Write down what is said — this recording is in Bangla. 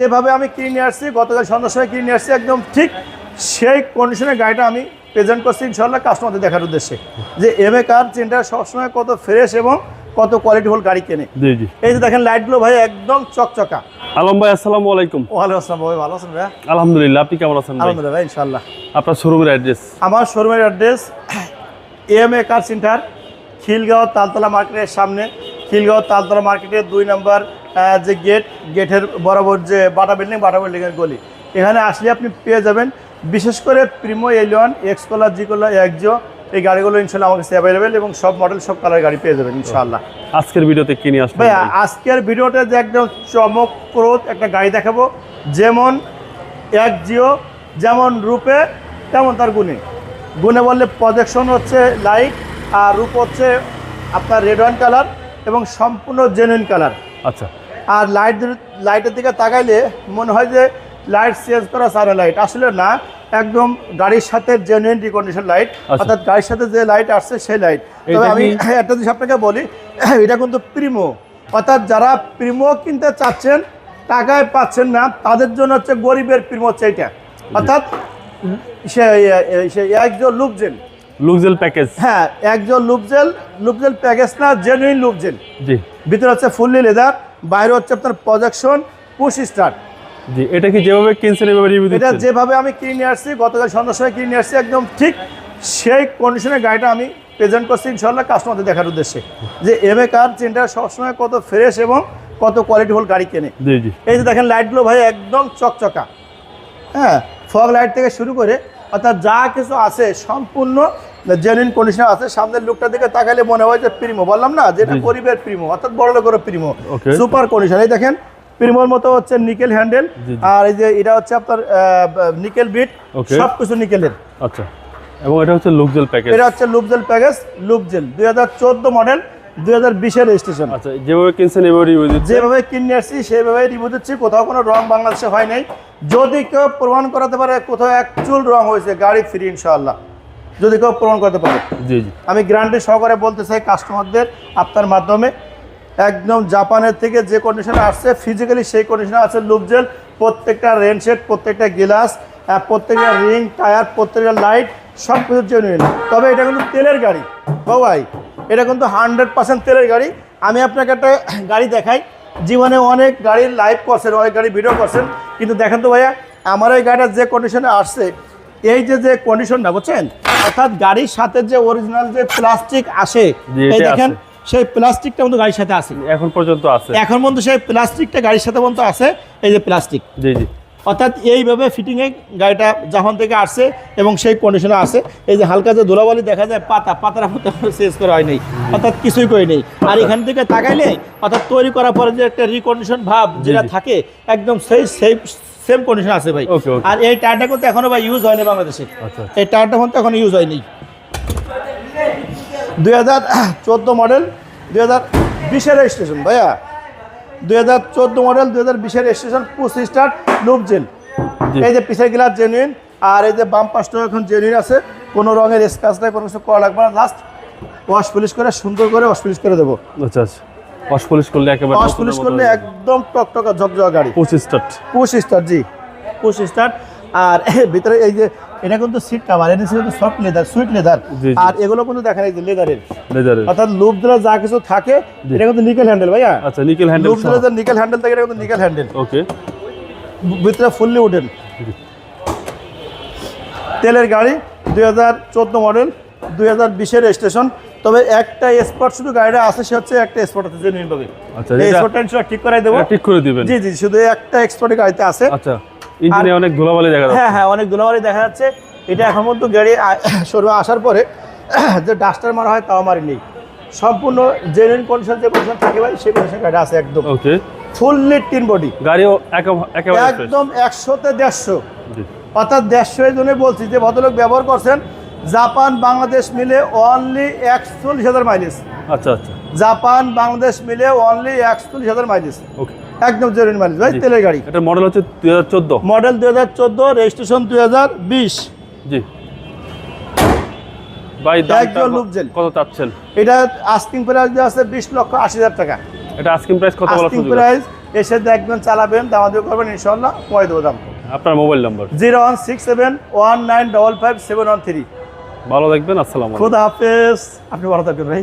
যেভাবে আমি কিনে নিয়ে আসছি গতকাল সন্ধ্যার সময় কিনে নিয়ে আসছি একদম ঠিক সেই কন্ডিশনের গাড়িটা আমি প্রেজেন্ট করছি ইনশাল্লাহ কাস্টমারদের দেখার উদ্দেশ্যে। যে এম এ কার চেনটা সবসময় কত ফ্রেশ এবং কত কোয়ালিটিফুল গাড়ি কেনে। এই যে দেখেন লাইটগুলো ভাই একদম চকচকা। আলম ভাই আসসালামু আলাইকুম। ওয়ালাইকুম আসসালাম ভাই ভালো আছেন ভাই আলহামদুলিল্লাহ আপনি কেমন আছেন আলহামদুলিল্লাহ ভাই ইনশাল্লাহ আপনার শোরুমের অ্যাড্রেস আমার শোরুমের address M A car centre Khilgaon Taltala মার্কেটের সামনে। খিলগাঁও তালতলা মার্কেটের দুই নম্বর যে গেট গেটের বরাবর যে বাটা বিল্ডিং বাটা বিল্ডিংয়ের গলি। এখানে আসলে আপনি পেয়ে যাবেন বিশেষ করে Premio Allion X Corolla G Corolla Axio এই গাড়িগুলো ইনশাল্লাহ আমার কাছে অ্যাভেলেবেল এবং সব মডেল সব কালার গাড়ি পেয়ে যাবেন ইনশাল্লাহ। আজকের ভিডিওতে কি নিয়ে আসবেন ভাই? আজকের ভিডিওটা যে একদম চমকপ্রদ একটা গাড়ি দেখাবো যেমন এক জিও যেমন রূপে তেমন তার গুণে। গুণে বললে প্রজেকশন হচ্ছে লাইট আর রূপ হচ্ছে আপনার রেড ওয়ান কালার এবং সম্পূর্ণ জেনুইন কালার আচ্ছা। আর লাইট লাইটের দিকে তাকাইলে মনে হয় যে লাইট চেঞ্জ করা সারা লাইট আসলে না একদম গাড়ির সাথে জেনুইন রিকন্ডিশন লাইট। অর্থাৎ গাড়ির সাথে যে লাইট আসছে সেই লাইট তবে আমি একটা জিনিস আপনাকে বলি এটা কিন্তু প্রিমো অর্থাৎ যারা প্রিমো কিনতে চাচ্ছেন টাকায় পাচ্ছেন না তাদের জন্য হচ্ছে গরিবের প্রিমো হচ্ছে এইটা। অর্থাৎ সে একজন লুপজেল লুকজেল প্যাকেজ হ্যাঁ একজন লুপজেল লুপজেল প্যাকেজ না জেনুইন লুপজেল জি। ভিতরে হচ্ছে ফুললি লেদার বাইরে হচ্ছে আপনার প্রজেকশন পুশ স্টার্ট জি এটা কি যেভাবে কিনছেন এভাবে রিভিউ এটা যেভাবে আমি কিনে নিয়ে আসছি গতকাল সন্ধ্যার সময় কিনে নিয়ে আসছি একদম ঠিক সেই কন্ডিশনের গাড়িটা আমি প্রেজেন্ট করছি ইনশাল্লাহ কাস্টমারদের দেখার উদ্দেশ্যে। যে এম এ কার চেনটা সবসময় কত ফ্রেশ এবং কত কোয়ালিটিফুল গাড়ি কেনে। জি জি। এই যে দেখেন লাইটগুলো ভাই একদম চকচকা। হ্যাঁ ফগ লাইট থেকে শুরু করে অর্থাৎ যা কিছু আছে সম্পূর্ণ জেনুইন কন্ডিশন আছে সামনের লুকটা দিকে তাকালে মনে হয় যে প্রিমো বললাম না যেটা। গরিবের প্রিমো অর্থাৎ বড় লোকের প্রিমো সুপার কন্ডিশন এই দেখেন প্রিমোর মতো হচ্ছে নিকেল হ্যান্ডেল। আর এই যে এটা হচ্ছে আপনার নিকেল বিট. সব কিছু নিকেলের আচ্ছা এবং এটা হচ্ছে লুকজেল প্যাকেজ এটা হচ্ছে লুপজেল প্যাকেজ লুপজেল দুই হাজার চোদ্দ মডেল দুই হাজার বিশের রেজিস্ট্রেশন আচ্ছা যেভাবে কিনছেন এভাবে রিভিউ দিচ্ছেন যেভাবে কিনে আসছি সেভাবে রিভিউ দিচ্ছি কোথাও কোনো রং বাংলাদেশে হয় নাই। যদি কেউ প্রমাণ করাতে পারে কোথাও এক চুল রং হয়েছে গাড়ি ফ্রি ইনশাআল্লাহ। যদি কেউ প্রমাণ করতে পারে। জি জি। আমি গ্যারান্টি সহকারে বলতে চাই কাস্টমারদের আপনার মাধ্যমে একদম জাপানের থেকে যে কন্ডিশনে আসছে ফিজিক্যালি সেই কন্ডিশনে আছে লুকজেল প্রত্যেকটা রেনশেড প্রত্যেকটা গ্লাস প্রত্যেকটা রিং টায়ার প্রত্যেকটা লাইট সব কিছু জেনুইন তবে এটা কিন্তু তেলের গাড়ি। বাবাই এটা কিন্তু হান্ড্রেড পার্সেন্ট তেলের গাড়ি। আমি আপনাকে একটা গাড়ি দেখাই। জীবনে অনেক গাড়ির লাইভ করছেন অনেক গাড়ি ভিডিও করছেন। কিন্তু দেখেন তো ভাইয়া আমার এই গাড়িটা যে কন্ডিশনে আসছে এই যে যে কন্ডিশনটা বুঝছেন? অর্থাৎ গাড়ির সাথে যে অরিজিনাল যে প্লাস্টিক আসে এই দেখেন। সেই প্লাস্টিকটা কিন্তু গাড়ির সাথে আছে। এখন পর্যন্ত আছে। এখন পর্যন্ত সেই প্লাস্টিকটা গাড়ির সাথে পর্যন্ত আছে এই যে প্লাস্টিক জি জি। অর্থাৎ এইভাবে ফিটিংয়ে গাড়িটা যখন থেকে আসছে এবং সেই কন্ডিশনে আছে এই যে হালকা যে ধুলাবালি দেখা যায় পাতা পাতার মতো চেঞ্জ করা হয় নাই। অর্থাৎ কিছুই করে নেই। আর এখান থেকে তাকাইলে অর্থাৎ তৈরি করার পরে যে একটা রিকন্ডিশন ভাব যেটা থাকে একদম সেই সেই সেম কন্ডিশন আছে ভাই. আর এই টায়ারটা কিন্তু এখনও ভাই ইউজ হয়নি বাংলাদেশে। আচ্ছা এই টায়ারটা কিন্তু এখনও ইউজ হয়নি। দুই হাজার চোদ্দ মডেল দুই হাজার বিশের রেজিস্ট্রেশন ভাইয়া। দুই হাজার চোদ্দ মডেল দুই হাজার বিশের রেজিস্ট্রেশন পুশ স্টার্ট লুপ জেল। এই যে পিছের গ্লাস জেনুইন আর এই যে বাম পাশটা এখন জেনুইন আছে। কোনো রঙের স্ক্রাচ নাই কোনো কিছু করা লাগবে না। লাস্ট ওয়াশ পলিশ করে সুন্দর করে ওয়াশ পলিশ করে দেবো। আচ্ছা আচ্ছা। ওয়াশ পলিশ করলে একেবারে ওয়াশ পলিশ করলে একদম টকটকা ঝকঝকা গাড়ি। পঁচিশ স্টার্ট। পুশ স্টার জি। পুশ স্টার আর ভিতরে এই যে এটা কিন্তু সিট কাভার এটা কিন্তু সফট লেদার সুইট লেদার। আর এগুলো কিন্তু দেখা যায় লেদারের লেজারের অর্থাৎ লুপ দিলে যা কিছু থাকে। এটা কিন্তু নিকেল হ্যান্ডেল ভাইয়া। আচ্ছা নিকেল হ্যান্ডেল লুপ যে নিকেল হ্যান্ডেল থাকে এটা কিন্তু নিকেল হ্যান্ডেল ওকে ভিতরে ফুললি উঠেন তেলের গাড়ি দুই হাজার চোদ্দ মডেল দুই হাজার বিশের স্টেশন তবে একটা স্পট শুধু গাড়িটা আছে সে হচ্ছে একটা স্পট আছে জেনুইন ভাবে আচ্ছা, এই স্পটটা ইনশাল্লাহ ঠিক করাই দেবো। ঠিক করে দিবেন। জি জি শুধু একটা এক্সপোর্টের গাড়িতে আছে। আচ্ছা ইঞ্জিনে অনেক ধুলাবালি দেখা যাচ্ছে। হ্যাঁ হ্যাঁ অনেক ধুলাবালি দেখা যাচ্ছে। এটা এখন পর্যন্ত গাড়ি শোরুমে আসার পরে যে ডাস্টার মারা হয় তাও মারি নেই সম্পূর্ণ জেনুইন কন্ডিশন যে কন্ডিশন থাকে ভাই সেই কন্ডিশন গাড়ি আছে একদম। ওকে ফুললি টিন বডি গাড়িও। একদম একশোতে দেড়শো। অর্থাৎ দেড়শো এই জন্য বলছি যে ভদ্রলোক ব্যবহার করছেন জাপান বাংলাদেশ মিলে অনলি একচল্লিশ হাজার মাইলেজ আচ্ছা আচ্ছা। জাপান বাংলাদেশ মিলে অনলি একচল্লিশ হাজার মাইলেজ ওকে একদম জেনুইন মাইলেজ ভাই তেলের গাড়ি। এটা মডেল হচ্ছে দুই হাজার চোদ্দ। মডেল দুই হাজার চোদ্দ রেজিস্ট্রেশন দুই হাজার বিশ। জি। ভাই একজন লোকজন। কত চাচ্ছেন? এটা আস্কিং প্রাইস দেওয়া আছে বিশ লক্ষ আশি হাজার টাকা। এটা আস্কিং প্রাইস কত বলার আস্কিং প্রাইস এসে দেখবেন চালাবেন দামাদি করবেন ইনশাল্লাহ কয় দেবো দাম আপনার mobile number zero one six seven one nine double five seven one three. ভালো থাকবেন আসসালাম খুদা হাফেজ আপনি ভালো থাকবেন ভাই।